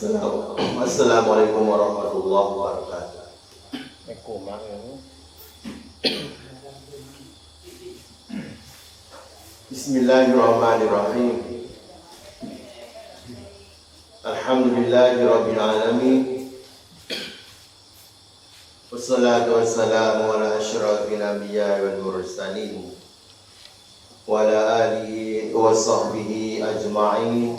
Assalamu- Assalamualaikum warahmatullahi wabarakatuh. ไม่กลัวมากเลย Bismillahirrahmanirrahim. Alhamdulillahi rabbil alamin. Wassalatu wassalamu ala asyrafil anbiya'i wal mursalin wa ala alihi wa sahbihi ajma'in.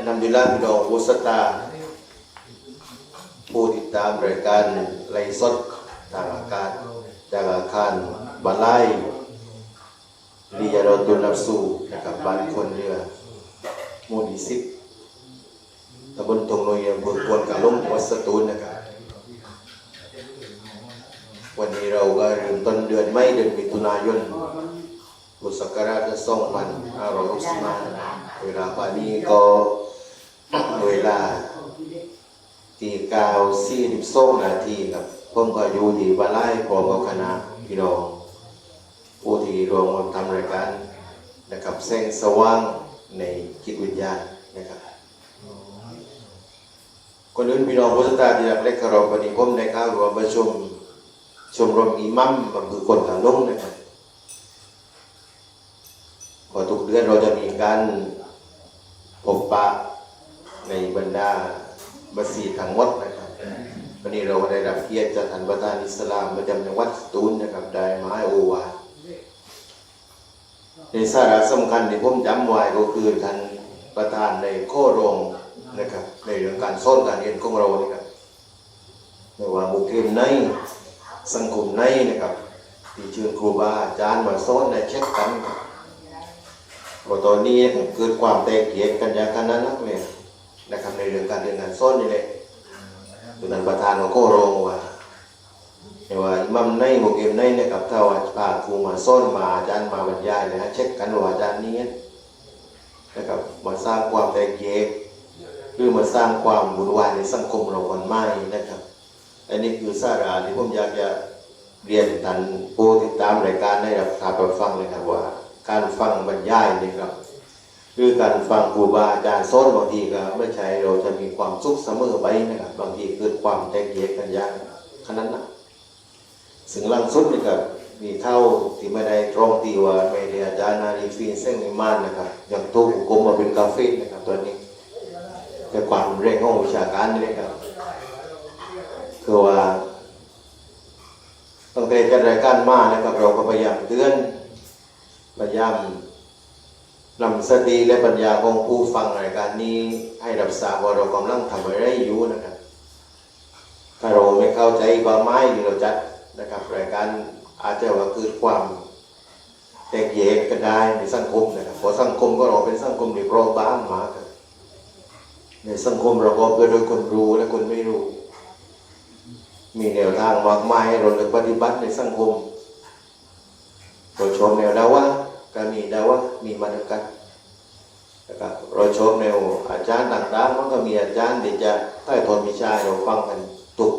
อันดับดุลิลลาพี่น้องผู้ศรัทธาผู้ติดตามรายการไลฟ์สดทางอากาศจากอาคารบานไลลียารอตุนับสู่นะครับบ้านคนเรือหมู่ที่สิบตำบลตรงนยอำเภอควนกาลุ่มวัดสตูลนะครับ วันนี้เราก็เริ่มต้นเดือนไม่เดือนมิถุนายนพุทธศักราช2565เวลาป่านนี้ก็ เวลาตีก้าสี่สิบสองนาทีครับผมก็อยู่ที่บ้านไร่พร้อมกับคณะพี่น้องผู้ที่รวมมาทำรายการนะครับแสงสว่างในจิตวิญญาณนะครับคนอื่นพี่น้องผู้ศรัทธาที่รักเล็กเคารพวันนี้ผมได้เข้าร่วมประชุมชมรมอิมัมอำเภอคนขาลงนะครับพอทุกเดือนเราจะมีการพบปะ ในบรรดาบัสีทั้งหมดนะครับวันนี้เราได้รับเกียรติจากท่านประธานอิสลามประจำจังหวัดสตูลนะครับได้ไม้โอวาในสาระสำคัญที่ผมจำไว้ก็คือท่านประธานในโคโรงนะครับในเรื่องการสอนการเรียนของเรานะครับไม่ว่าบุคคลในสังคมในนะครับที่เชิญครูบาอาจารย์มาสอนในเช็คกันเพราะตอนนี้เกิดความแตกแยกกันอย่างขนาดนั้นเลย นะครับในเรื่องการเรียนการสอนนี่แหละคือท่านประธานของโคโรงว่าเห็นว่าอิหมัมในโมเกมในนะครับถ้าว่าพาครูมาสอนมาอาจารย์มาบรรยายเลยฮะเช็คกันว่าอาจารย์นี้นะครับมาสร้างความแตกแยกหรือมาสร้างความวุ่นวายในสังคมเราคนไม่นะครับ อันนี้คือสาระที่ผมอยากจะเรียนท่านผู้ติดตามรายการได้รับทราบรับฟังเลยครับว่า การฟังบรรยายนี่ครับ คือการฟังครูบาอาจารย์สอนบางทีก็ไม่ใช่เราจะมีความสุขเสมอไปนะครับบางทีเกิดความแตกแยกกันยางขนาดนั้นสิ่งล่างสุดนี่ครับมีเท่าที่ไม่ได้ตรงที่ว่าไม่ได้อาจารย์นารีฟีนเส้นนิมานนะครับอย่างทุกกลมมาเป็นกาเฟ่นะครับตัวนี้เป็นความเร่งของวิชาการนี่นะครับคือว่าตั้งแต่จัดรายการมานะครับเราก็พยายามเตือนพยายาม นำสติและปัญญาของผู้ฟังรายการนี้ ให้รับทราบว่าเรากำลังทำอะไรอยู่นะครับ ถ้าเราไม่เข้าใจความหมายที่เราจัดนะครับรายการอาจจะว่าเกิดความแตกแยกกันได้ในสังคมนะครับเพราะสังคมก็เราเป็นสังคมที่เปราะบางมากครับในสังคมเราก็เกิดโดยคนรู้และคนไม่รู้ มีแนวทางมากมายให้เราเลือกปฏิบัติในสังคมเราชมแนวดาวะก็มีดาวะมีมา ตรการนะครับเราชมแนวอาจารย์ต่างๆมันก็มีอาจารย์ที่จะใต้ทนวิชาให้เราฟังกันตุก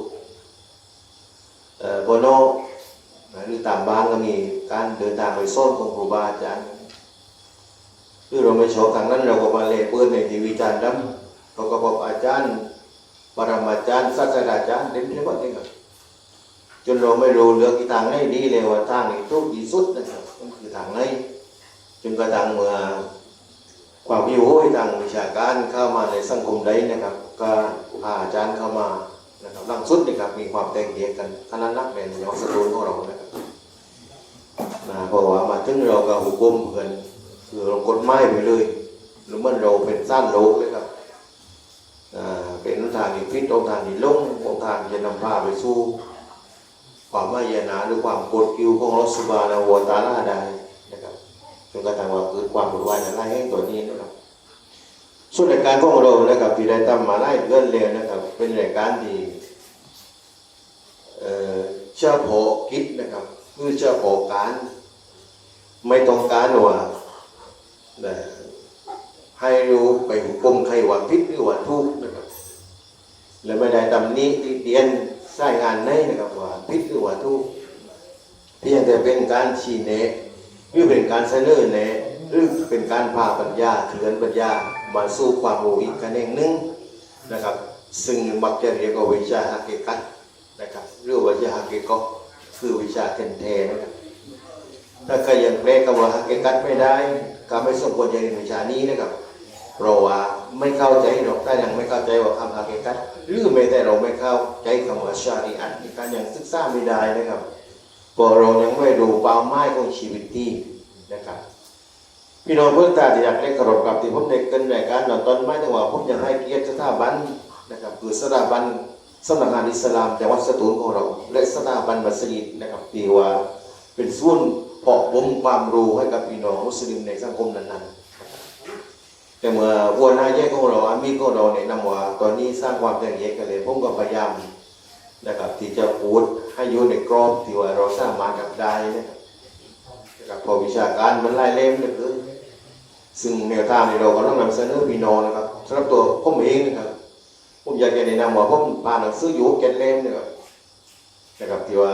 เอ่อโบโนหรือตามบ้านก็มีการเดินทางไปโซนของครูบาอาจารย์หรือเราไม่ชอบทางนั้นเราก็มาเล่เปิดในทีวีจานดำเราก็บอกอาจารย์ปรมาจารย์ศาสตราจารย์เต็มไปหมดเลยครับจนเราไม่รู้เลือกที่ทางไหนดีเลยว่าทางนี้ทุกที่สุดนะครับมันคือทางไหน จนกระทั่งเมื่อความวิวโหยทางวิชาการเข้ามาในสังคมใดนะครับ ก็พาอาจารย์เข้ามานะครับลังสุดนะครับมีความแตกแยกกันขนาดนักเป็นยองสตูลของเรานะครับนะเพราะว่ามาถึงเราก็หุบก้มเพื่อนคือเรากดไม้ไปเลยหรือมันเราเป็นสั้นโลกเลยครับเป็นทางที่พิษทางที่ลงทางที่จะนำพาไปสู่ความไม่ยานาหรือความกดกิวของรสบานะวตาลาได้ จนกระทั่งว่าเกิดความวุ่นวายในไล่ให้ตัวนี้นะครับส่วนรายการของเรานะครับที่ได้ทำมาไล่เดือนเลยนะครับ เป็นรายการที่เอ่าพอกิจนะครับ คือเจ้าพอการ ไม่ต้องการว่าให้รู้ไปหุกลมใครว่าผิดหรือว่าถูกนะครับและไม่ได้ตำนี้ที่เตียนสายงานในนะครับว่าผิดหรือว่าถูกเพียงแต่เป็นการชี้แนะ หรือเป็นการเสนอแนะหรือเป็นการพาปัญญาเถือนปัญญามาสู่ความรู้อีกกันเองหนึงนะครับ ซึ่งมักจะเรียกว่าวิชาฮักเกกัตนะครับหรือวิชาฮักเกกอคือวิชาเทนเทนะครับถ้าใครยังแปลคำว่าฮักเกกัตไม่ได้ก็ไม่สมควรจะเรียนวิชานี้นะครับเพราะว่าไม่เข้าใจหรอกถ้ายังไม่เข้าใจว่าคำฮักเกกัตหรือแม้แต่เราไม่เข้าใจคำว่าชาริอัตในการยังศึกษาไม่ได้นะครับ เพราะเรายังไม่รู้เป้าหมายของชีวิตที่นะครับพี่น้องเพื่อนตาที่อยากได้กระรบกับที่ผมได้เกินรายการตอนต้นไม้ถึงว่าผมอยากให้เกียรติสถาบันนะครับคือสถาบันสำนักงานอิสลามจังหวัดสตูลของเรา และสถาบันมัสยิดนะครับที่ว่าเป็นส่วนเพาะบ่มความรู้ให้กับพี่น้องมุสลิมในสังคมนั้นๆ แต่เมื่อวัวหน้าแยกของเราอามีของเราเนี่ยนำว่าตอนนี้สร้างความแตกแยกกันเลยผมก็พยายามนะครับที่จะพูด ให้อยู่ในกรอบที่ว่าเราสร้างมากับได้นะครับนะครับพอวิชาการมันไล่เล่มเลยคือซึ่งแนวทางที่เราก็ต้องนำเสนอพี่น้องนะครับสำหรับตัวผมเองนะครับผมอยากจะแนะนำว่าผมผ่านหนังสืออยู่เก็ตเล่มนะครับนะครับที่ว่า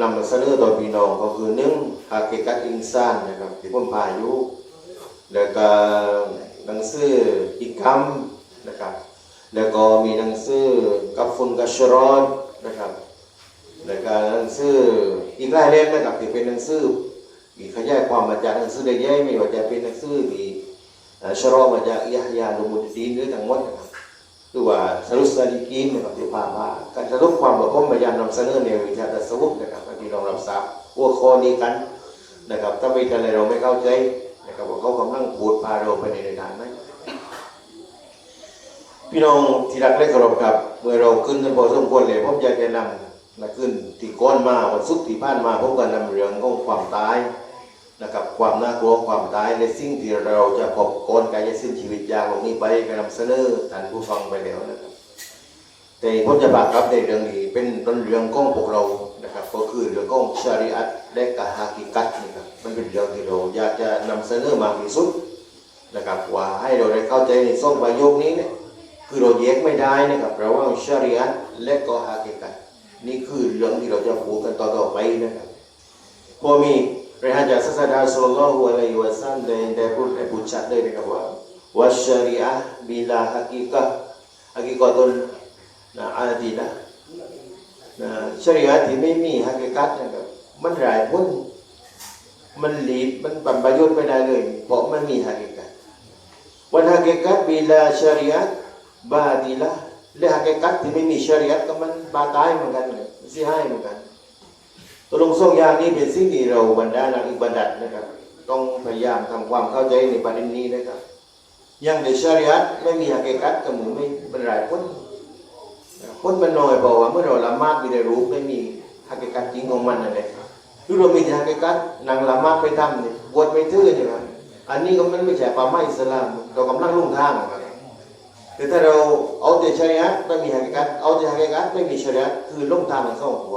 นำมาเสนอต่อพี่น้องก็คือหนึ่งฮาเกกัตอินซานนะครับที่ผมผ่ายู่แล้วก็หนังสืออีกคำนะครับแล้วก็มีหนังสือกับฟุนกัชรอนนะครับ แล้วก็หนังสืออีกหลายเล่มนะครับที่เป็นหนังสือมีขยายความมาจากหนังสือได้แย่ไม่ว่าจะเป็นหนังสือที่ชะลอมาจากอิยฮยาลุมุดดีนหรือทั้งหมดนะครับหรือว่าสรุปสาลิกีนนะครับที่ผ่านมาการสรุปความว่าผมพยายามนำเสนอในวิชาตัสวุกนะครับให้พี่น้องรับทราบหัวข้อนี้กันนะครับถ้าไม่ทันเลยเราไม่เข้าใจนะครับว่าเขากำลังพูดพาเราไปในทางนั้นพี่น้องที่รักและเคารพครับ เมื่อเราขึ้นกันพอสมควรเลยผมอยากจะนำ นะขึ้นที่ก้อนมาวันศุกร์ที่ผ่านมาผมก็นำเรื่องของความตายนะครับความน่ากลัวความตายในสิ่งที่เราจะพบก่อนการจะสิ้นชีวิตอย่างลงนี้ไปก็นำเสนอท่านผู้ฟังไปแล้วนะครับ แต่ผมจะบากครับในเรื่องนี้เป็นต้นเรื่องของพวกเรานะครับ ก็คือเรื่องของชาริอัตและกะฮากิกัตนะครับมันเป็นเรื่องที่เราอยากจะนำเสนอมากที่สุดนะครับว่าให้เราได้เข้าใจในสองประโยคนี้เนี่ยคือเราแยกไม่ได้นะครับระหว่างชาริอัตและก็ฮากิกัต นี่คือเรื่องที่เราจะพูดกันต่อๆไปนะครับพอมีรายงจากศาสดาสุลลัลลอฮุอะลัยฮิวะซัลลัมได้พูดได้พูดชัดเลยนะครับว่าวัชริอะบิลาฮักิกะฮักิกะตุนนะอาดีนะนะชริอะที่ไม่มีฮักิกัตนะครับมันหลายพ้นมันหลีดมันบรรประโยชน์ไม่ได้เลยเพราะมันมีฮักิกัตวันฮักิกัตบิลาชริอะห์บาดีละ และฮักิกัตที่ไม่มีชริอะห์ก็มันบาตายเหมือนกันเลยสียหายเหมือนกันตกลงสองยางนี้เป็นสิ่งที่เราบรรดานักอิบัดัดนะครับ ต้องพยายามทำความเข้าใจในประเด็นนี้นะครับอยังในชาริอัตไม่มีฮักเกกัตกับหมูไม่เป็นไรพ้นพ้นมันน้อยบอกว่าเมื่อเราละมาดมีได้รู้ไม่มีฮักเกกัตจริงของมันนั่นเองหรือเรามีฮักเกกัตนั่งละมาดไปทำเนี่ยบวชไม่ทื่อเนี่ยครับอันนี้ก็มันไม่ใช่ความไม่สลามเรากำลังลุ่งทาง ครับแต่ถ้าเราเอาแต่ชริอัตไม่มีฮักเกกัตเอาแต่ฮักเกกัตไม่มีชริอัตคือลุ่งทางทั้งสองพว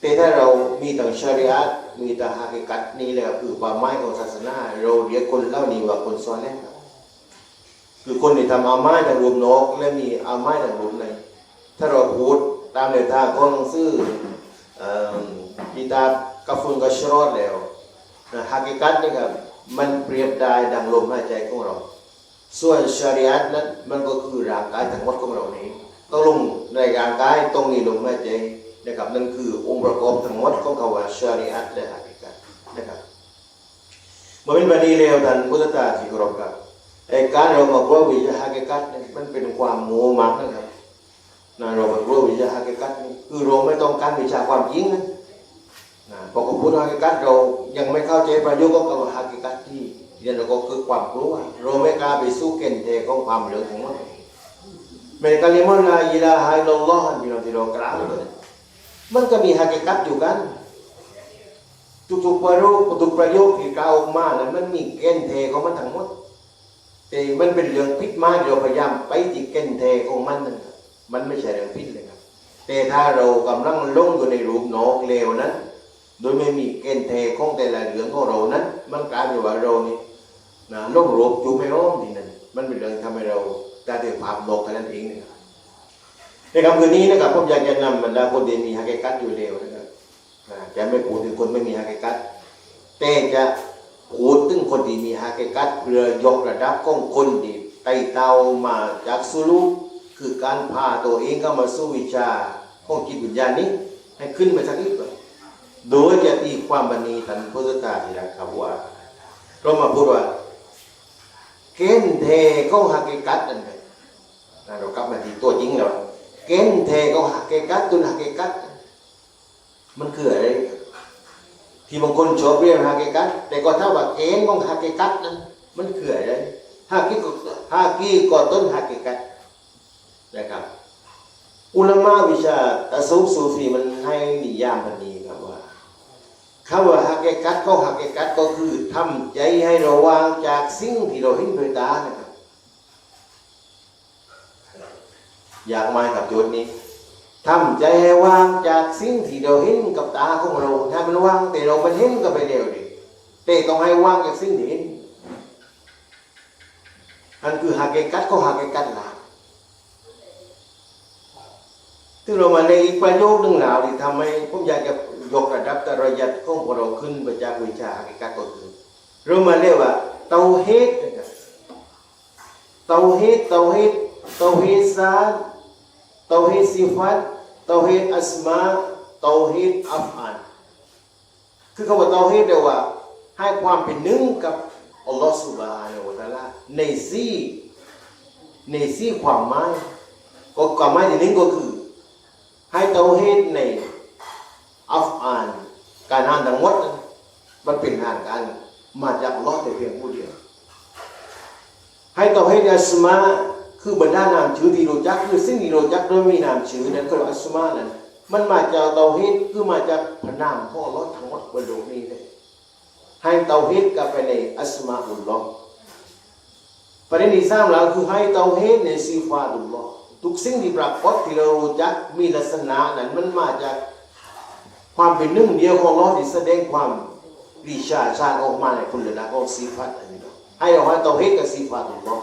แต่ถ้าเรามีแต่ชริอะห์มีแต่ฮากิกัตนี่แหละคือความหมายของศาสนา เราเรียกคนเหล่านี้ว่าคนซอเลห์ครับคือคนที่ทำอาไม้ทางรวมนก และมีอาไม้ทางรวมในถ้าเราพูดตามแนวทางของหนังสือเอ่อกิตาบกัฟฟุนกัชรอดแล้วฮากิกัตนี่ครับมันเปรียบได้ดังลมหายใจของเรา ส่วนชริอะห์นั้นมันก็คือร่างกายทั้งหมดของเรานี้ต้องลงในร่างกายต้องมีลมหายใจนะครับนั่นคือองค์ประกอบทั้งหมดของคำว่าชาริอัตและฮะกิกัตนะครับมื่อเป็นบันนี้แล้วท่านพุทธตาที่เครพครับไอ้การเรามากลัววิชาฮะกิกัตนี่มันเป็นความโง่มักนะครับนะเรามากลัววิชาฮะกิกัตนี่คือเราไม่ต้องการวิชาความจริงนะนะพอเขาพูดฮะกิกัตเรายังไม่เข้าใจประโยชน์ของคำว่าฮะกิกัตที่ ยนเราก็คือความกลัวเราไม่กล้าไปสู้เกณฑ์เทของความเหลืองของมันเมื่อกาลิมุลลาอิลาฮะอิลลอฮ์ที่เราที่เรากล่าวเลยมันก็มีฮากิกัตอยู่กันทุกๆประโยคทุกประโยคที่กล่าวออกมานั้นมันมีเกณฑ์เทของมันทั้งหมดแต่มันเป็นเรื่องพิษมากเราพยายามไปที่เกณฑ์เทของมันนั่นมันไม่ใช่เรื่องพิษเลยครับ แต่ถ้าเรากำลังลงอยู่ในรูปนอกเลวนั้นโดยไม่มีเกณฑ์เทของแต่ละเรื่องของเรานั้น มันกลายเป็นว่าเรานี่ นะลงรูปจูไม่ร้อมทีนั้นมันเป็นเรื่องทำให้เราได้แต่ภาพนกเท่านั้นเองนะครับในคำคืนนี้นะครับผมอยากจะนำบรรดาคนที่มีฮักเกกัตอยู่เลวนะครับนะจะไม่พูดถึงคนไม่มีฮักเกกัตแต่จะพูดถึงคนที่มีฮักเกกัตเพื่อยกระดับของคนที่ไต่เตามาจากสุรุคือการพาตัวเองเข้ามาสู่วิชาของจิตวิญญาณนี้ ให้ขึ้นไปสักนิดก่อนโดยจะตีความบันนีทันพุทธตาทีนะครับว่าเรามาพูดว่า เกณฑ์เทของฮักเกกัตนั่นไงนะเรากลับมาที่ตัวจริงแล้วเกณฑ์เทของฮักเกกัตตุนฮักเกกัตมันคืออะไรที่บางคนชอบเรียนฮักเกกัตแต่ก็ถ้าว่าเกณฑ์ของฮักเกกัตนั้นมันคืออะไรฮักกี้ก็ฮักกี้ก็ต้นฮักเกกัตนะครับ อุลามะวิชาตะซุฟซูฟีมันให้นิยามพันนี้ ครับว่าคำว่าฮักเกกัตก็ฮักเกกัตก็คือทำใจให้เราวางจากสิ่งที่เราเห็นด้วยตานะครับอยากมากับโจทย์นี้ทำใจให้วางจากสิ่งที่เราเห็นกับตาของเราถ้ามันวางแต่เราไปเห็นก็ไปเดียวดิแต่ต้องให้วางจากสิ่งที่เห็นอันคือฮักเกกัตก็ฮักเกกัตละซึ่งเรามาในอีกประโยคนึงหนาวที่ทำให้ผมอยากจะ ยกระดับตระยัดของพวกเราขึ้นไปจากวิชาอากิกาก็คือเรามาเรียกว่าเตาเฮดเตาเฮดเตาเฮดเตาเฮดซาเตาเฮดซิฟัตเตาเฮดอัสมาเตาเฮดอัฟอันคือคำว่าเตาเฮดเรียกว่าให้ความเป็นหนึ่งกับอัลลอฮฺสุบฮานะวะตะอาลาในซี่ในซี่ความหมายก็ความหมายที่หนึ่งก็คือ ให้เตาเฮดใน อัฟอาน การอ่านทั้งหมด มันเป็นอ่านการมาจากลอฮ์แต่เพียงผู้เดียว ให้เตาเฮดอัสมาคือบรรดานามชื่อที่รู้จักคือสิ่งที่รู้จักโดยมีนามชื่อนั้นก็อัสมานั้นมันมาจากเตาเฮดคือมาจากพระนามของอัลอฮ์ทั้งหมดบนโลกนี้เลยให้เตาเฮดกับไปในอัสมาอุลลอฮ์ประเด็นที่สามแล้วคือให้เตาเฮดในซีฟาตุลลอฮ์ทุกสิ่งที่ปรากฏที่เรารู้จักมีลักษณะนั้นมันมาจาก ความเป็นหนึ่งเดียวของเราที่แสดงความริชาชาติออกมาในคุณลักษณะของสีฟัตอันนี้ให้เราให้เตาเฮดกับสีฟัตของเรา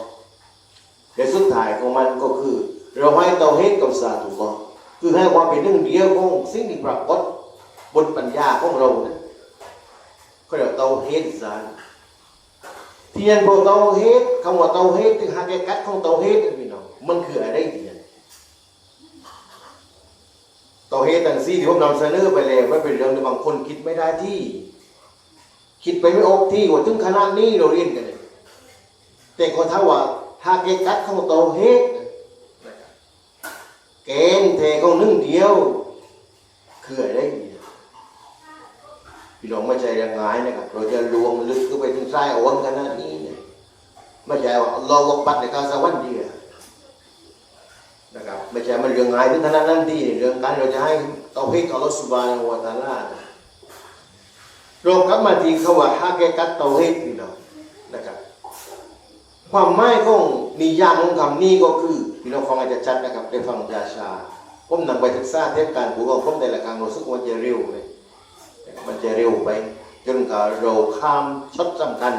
แต่สุดท้ายของมันก็คือ เราให้เตาเฮดกับซาตุลลอฮ์คือให้ความเป็นหนึ่งเดียวของสิ่งที่ปรากฏบนปัญญาของเรานะก็เรียกว่าเตาเฮดซานเทียนพวกเตาเฮดคำว่าเตาเฮดถึงฮักเกกัตของเตาเฮดนะพี่น้องมันคืออะไรเทียน เฮต่างซี่ที่ผมนำเสนอไปแล้วมันเป็นเรื่องที่บางคนคิดไม่ได้ที่ คิดไปไม่ออกที่ว่าถึงขนาดนี้เราเรียนกันเนี่ยแต่ก็ถ้าว่าฮักเกกัตของเตเฮดนะครับเกณฑ์เทของนึ่งเดียวคืออะไรเนี่ยพี่น้องไม่ใช่เรื่องง่ายนะครับเราจะลวงลึกเข้าไปถึงไส้โอนขนาดนี้เนี่ยไม่ใช่ว่าเราวกปัดในการสวรรค์ดีอะนะครับ ไม่ใช่มันเรื่องง่ายถึงขนาดนั้นที่เรื่องการเราจะให้เตาพิกอัลลอฮฺสุบานวะตาลาเรากลับมาที่คำว่าฮากกกัตเตาฮิดพี่น้องนะครับ ความหมายของนิยามของคำนี้ก็คือพี่น้องฟังอาจจะชัดนะครับได้ฟังยาชาผมนำไปศึกษาเทปการผูกของผมแต่ละครั้งรู้สึกว่าจะเร็วเลยมันจะเร็วไป จนกับเราข้ามช็อตสำคัญ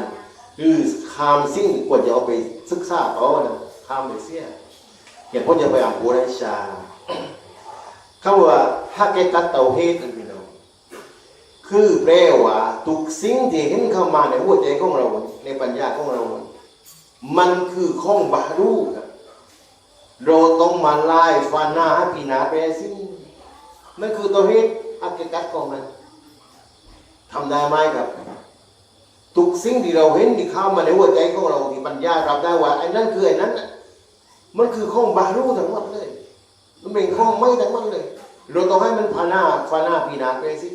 หรือข้ามสิ่งที่ควรจะเอาไปศึกษาต่อนะข้ามไปเสีย อย่างผมจะไปอ่านกุรอานชาว่าฮักเกตัตเตาเฮดนั่นพี่น้องคือแปลว่าทุกสิ่งที่เห็นเข้ามาในหัวใจของเรา ในปัญญาของเรา มันคือข้องบารูครับเราต้องมาไล่ฟันหน้าให้ปีนาไปสิ้นนั่นคือตัวเฮดฮักเกตัตของมันทำได้ไหมครับ ทุกสิ่งที่เราเห็นที่เข้ามาในหัวใจของเราที่ปัญญารับได้ว่าไอ้นั่นคือไอ้นั้นน่ะ มันคือข้องบารูทั้งหมดเลย มันเป็นข้องไม่ทั้งหมดเลย เราต้องให้มันพานาฟานาปีนาไปสิ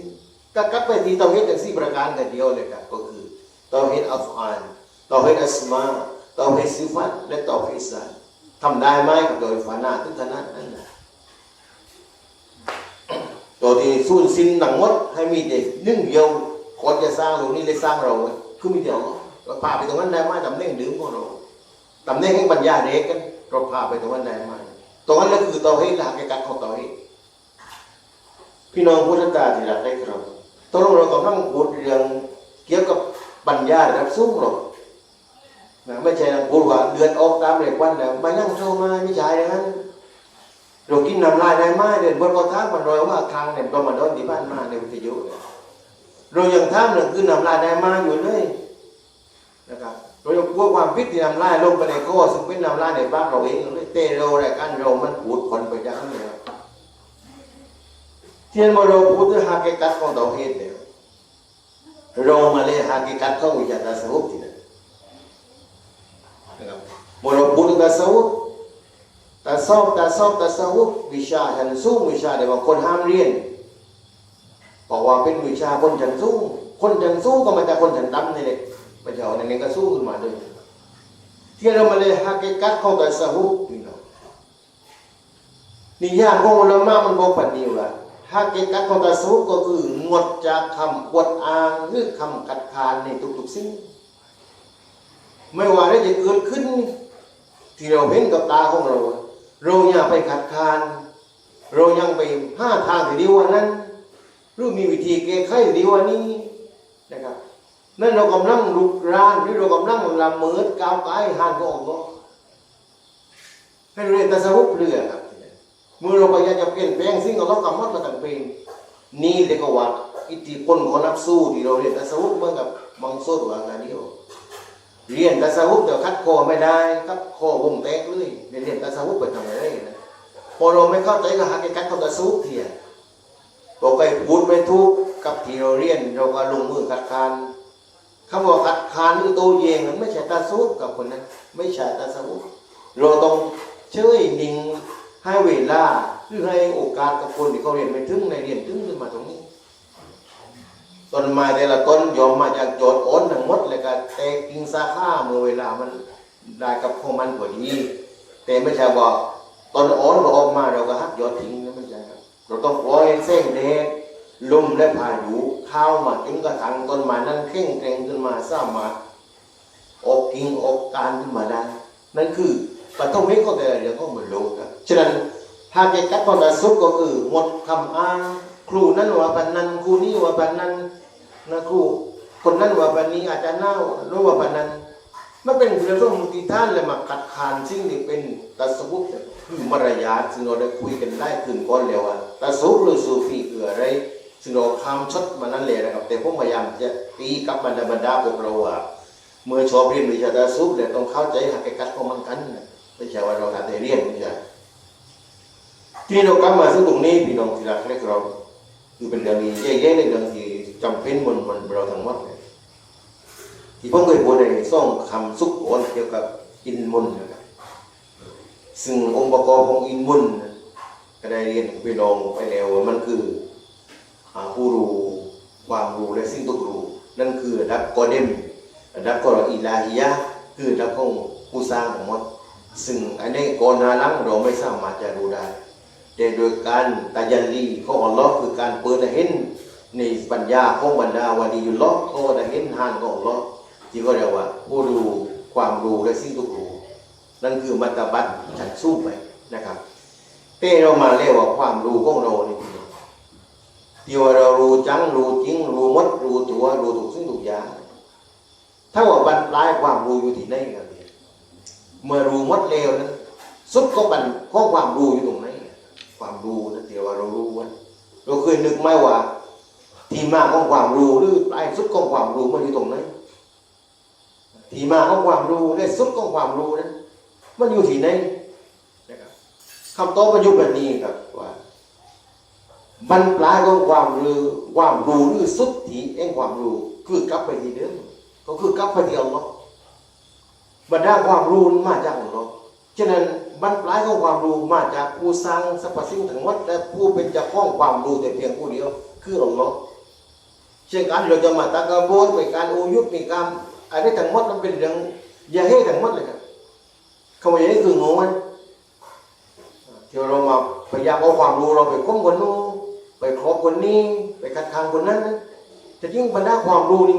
ก็กลับไปที่เตาเฮ็ดอย่างสี่ประการกันเดียวเลยครับก็คือเตาเฮ็ดอัฟอานเตาเฮ็ดอัสมาเตาเฮ็ดซิฟัตและเตาเฮ็ดซานทำได้ไหมกับโดยฟานาถึงขนาดนั้นนะตัวที่สูญสิ้นทั้งมดให้มีแต่หนึ่งเดียวก่อนจะสร้างตรงนี้เลยสร้างเราคือมีเดียวเราพาไปตรงนั้นได้ไหมตำแหน่งดื่มของเราตำแหน่งให้ปัญญาเด็กกัน เราพาไปตรงนั้นได้ไหมตรงนั้นแหละคือเตาให้หลักการของเตาให้พี่น้องพุทธตาที่รักได้ครับตกลงเรากำลังพูดเรื่องเกี่ยวกับปัญญาระดับสูงหรอกนะไม่ใช่พูดว่าเดือนออกตามเด็กวันแล้วมานั่งโทรมาไม่ใช่อย่างนั้นเรากินน้ำลายได้ไหมเดินบนกระทางมันรอยว่าทางเนี่ยเรามาโดนที่บ้านมาในวิทยุเนี่ยเรายังท่ามหนึ่งคือน้ำลายได้มาอยู่เลยนะครับ เรายังกลัวความพิษที่น้ำลายลงไปในคอซึ่งเป็นน้ำลายในปากเราเองเราเลยเตะเราอะไรกันเรามันปูดคนไปจากนั้นเลยเทียนมาเราพูดถึงฮาเกกัดของเราเห็นเนี่ยเรามาเลยฮาเกกัดของวิจารณ์สมุทที่นั่นนะครับมเราพูดถึงสมุทแต่สอบแต่สอบแต่สวุวิชาชั้นสูงวิชาเดี๋ยวบางคนห้ามเรียนบอกว่าเป็นวิชาคนชั้นสูงคนชั้นสูงก็มาจากคนชั้นต่ำนี่แหละ ไม่ใช่เอาในนี้ก็สู้ขึ้นมาด้วยที่เรามาเลยฮักเกกัดของแต่สวุพี่น้องนิยามของอุลามะมันบอกปัจจุบันฮักเกกัดของแต่สวุก็คืองดจากคำอวดอ้างหรือคำกัดคานในทุกๆสิ่งไม่ว่าอะไรจะเกิดขึ้น ที่เราเห็นกับตาของเรา เราอย่าไปขัดขาน เรายังไปห้าทางที่ดีว่านั้น หรือมีวิธีแก้ไขที่ดีว่านี้นะครับ นั่นเรากำลังลุกรานหรือเรากำลังละเมิดก้าวไกลห่านก็ออกก็ให้เรียนตะสวุปเรือครับเมื่อเราพยายามจะเปลี่ยนแปลงสิ่งของเรากำมัดมาตั้งเป็นนี่เรียกว่าอิทธิพลของนักสู้ที่เราเรียนตะสวุปเหมื่อนกับมังโซดวางานเดียวเรียนตะสวุปเดี๋ยวคัดคอไม่ได้คัดคอวงแตกเลยเรียนเรียนตะสวุปไปทำอะไรนะพอเราไม่เข้าใจก็หาแก้กัดของตะสวุเทียบอกไปพูดไม่ถูกกับที่เราเรียนเราก็ลงมือคัดค้าน คำว่าคัดคานหรือโตเยงมันไม่ใช่ตะสวุปกับคนนั้นไม่ใช่ตะสวุปเราต้องเชื่อนิ่งให้เวลาหรือให้โอกาสกับคนที่เขาเรียนไม่ถึงในเรียนถึงขึ้นมาตรงนี้ต้นไม้แต่ละต้นยอมมาจากโจทย์โอนทั้งหมดเลยก็แตกกิ่งสาขาเมื่อเวลามันได้กับของมันพอดีแต่ไม่ใช่ว่าต้นโอนเราออกมาเราก็หักยอดทิ้งนะไม่ใช่ครับเราต้องปล่อยเส้นแดง ลมและพายุเข้ามาถึงกระถางต้นไม้นั้นเข่งแกรงขึ้นมาสามารถออกกิ่งอกการขึ้นมาได้นั่นคือปฐมเอกก็แต่ละเรื่องของมันโลกครับฉะนั้นหากแกกัดพนาสุขก็คือหมดคำอ้างครูนั้นว่าปันนั้นครูนี้ว่าปันนั้นนะครูคนนั้นว่าปันนี้อาจจะเน่ารู้ว่าปันนั้นมันเป็นเรื่องของที่ท่านเลยมาขัดขานสิ่งที่เป็นตัสวุกคือมารยาทซึ่งเราได้คุยกันได้คืนก่อนแล้วว่าตัสวุกหรือสูฟีคืออะไร ซึ่งเราคำชดมานั้นเลยนะครับ แต่ผมพยายามจะตีกับบรรดาบรรดาพวกเราว่าเมื่อชอบเรียนวิชาตัสวุกเนี่ยต้องเข้าใจหักกัดของมันกันนะไม่ใช่ว่าเราทำแต่เรียนไม่ใช่ที่เรากลับมาซึ่งตรงนี้พี่น้องที่รักเล็กเราคือเป็นเรื่องนี้แย่ๆในเรื่องที่จำเป็นบนบนเราทั้งหมดเลยที่ผมเคยพูดในซ่องคำสุกโอนเกี่ยวกับอินมุนนะครับซึ่งองค์ประกอบของอินมุนนะก็ได้เรียนพี่น้องไปแล้วว่ามันคือ ผู้รู้ความรู้และสิ่งตุกรู้ นั่นคือดับกอเดมดับกออิลาฮิยะคือดับของผู้สร้างทั้งมดซึ่งอันนี้ก่อนหนาลังเราไม่สามารถจะรู้ได้แต่โดยการตายันลีของอัลลอฮ์คือการเปิดให้เห็นในปัญญาของบรรดาวาลียุลลอฮ์เขาได้เห็นหานของอัลลอฮ์ที่เขาเรียกว่า ผู้รู้ความรู้และสิ่งทุกรู้ นั่นคือมัตตบัตชั้นสูงไปนะครับแต่เรามาเรียกว่าความรู้ของเราเนี่ที่ ว่าเรารู้จังรู้จริงรู้หมดรู้ตัวรู้ทุกสิ่งทุกอย่างถ้าว่าบรรปลายความรู้อยู่ที่ไหนกันเนี่ยเมื่อรู้หมดแล้วนั้นสุดก็บรรขอความรู้อยู่ตรงไหนความรู้นะที่ว่าเรารู้ว่าเราเคยนึกไหมว่า ที่มาของความรู้หรือปลายสุดของความรู้มันอยู่ตรงไหนที่มาของความรู้และสุดของความรู้นั้นมันอยู่ที่ไหนนะครับคำตอบมันอยู่แบบนี้ครับว่า บรรปลายของความรู้ความรู้หรือสุดที่เองความรู้คือกลับไปที่เดิมก็คือกลับไปที่อัลลอฮ์บรรดาความรู้มาจากอัลลอฮ์ฉะนั้นบรรปลายของความรู้มาจากผู้สร้างสรรพสิ่งทั้งหมดและผู้เป็นเจ้าของความรู้แต่เพียงผู้เดียว คืออัลลอฮ์เช่นการเราจะมาตะกบนเป็นการโอยุบมีการอะไรทั้งหมดมันเป็นเรื่องยาเฮทั้งหมดเลยครับคำว่ายาเฮคืองูมันที่เรามาพยายามเอาความรู้เราไปค้มคนนู้น ไปครอบคนนี้ ไปคัดค้านคนนั้นจะยิ่งบรรดาความรู้นี่หมา